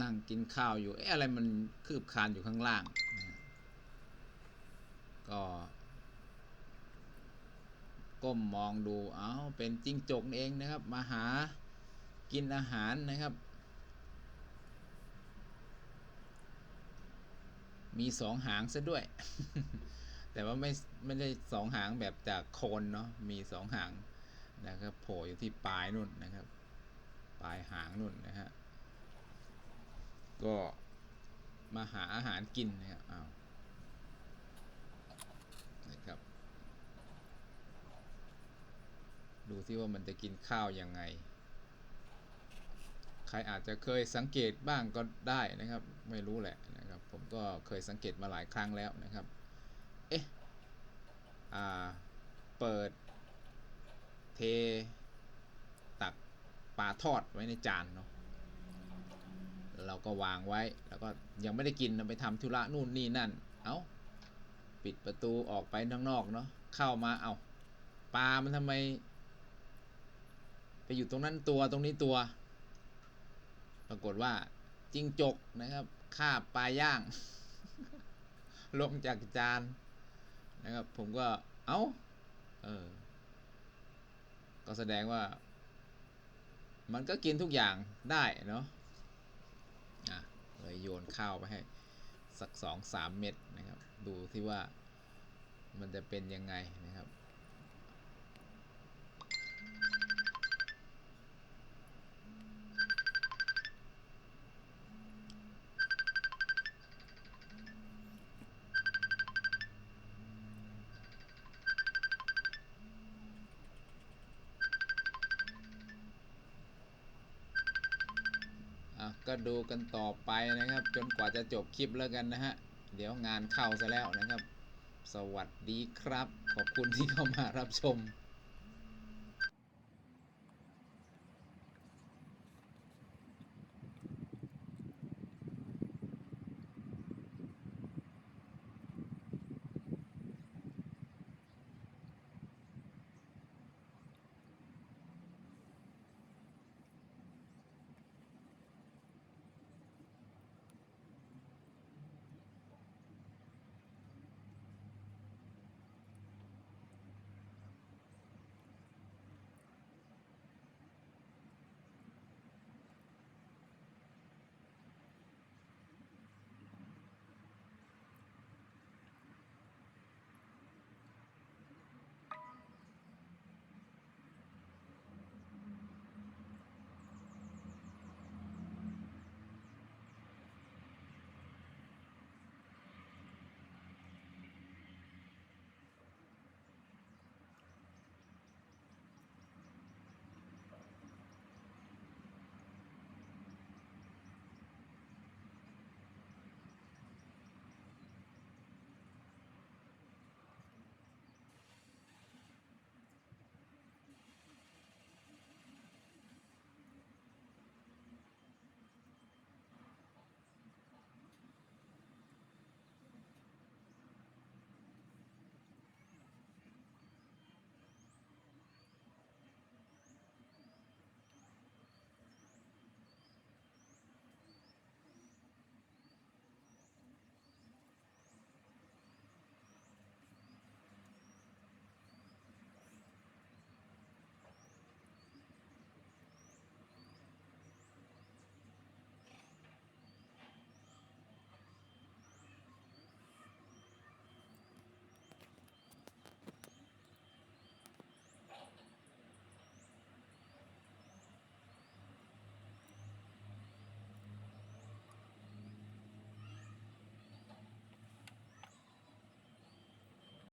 นั่งกินข้าวอยู่เอ๊ะอะไรมันคืบคลานอยู่ข้างล่าง ก็ ก้มมองดูเอาเป็นจิ้งจกเองนะครับ มาหากินอาหารนะครับ มีสองหางซะด้วย แต่ว่าไม่ไม่ได้สองหางแบบจากโคนเนาะมีสองหางนะครับโผล่อยู่ที่ปลายนู่นนะครับ ปลายหางนู่นนะฮะ ก็มาหาอาหารกินนะครับอ้าวนะครับ ดูที่ว่ามันจะกินข้าวยังไง ใครอาจจะเคยสังเกตบ้างก็ได้นะครับ ไม่รู้แหละนะครับ ผมก็เคยสังเกตมาหลายครั้งแล้วนะครับ เอ๊ะ อ่า เปิด เท ตักปลาทอดไว้ในจานเนาะ เราก็วางไว้ แล้วก็ยังไม่ได้กินไปทำธุระนู่นนี่นั่น เอา้าปิดประตูออกไปข้างนอกเนาะเข้ามาเอา้าปลามันทำไม ไปอยู่ตรงนั้นตัวตรงนี้ตัว ปรากฏว่าจิงจกนะครับคาบปลาย่าง ลงจากจานนะครับ ผมก็เอา้าเออก็แสดงว่า มันก็กินทุกอย่างได้เนาะ ยโยนข้าวไปให้ สักสองสามเม็ดนะครับ ดูที่ว่ามันจะเป็นยังไงนะครับ ก็ดูกันต่อไปนะครับ จนกว่าจะจบคลิปแล้วกันนะฮะ เดี๋ยวงานเข้าซะแล้วนะครับ สวัสดีครับ ขอบคุณที่เข้ามารับชม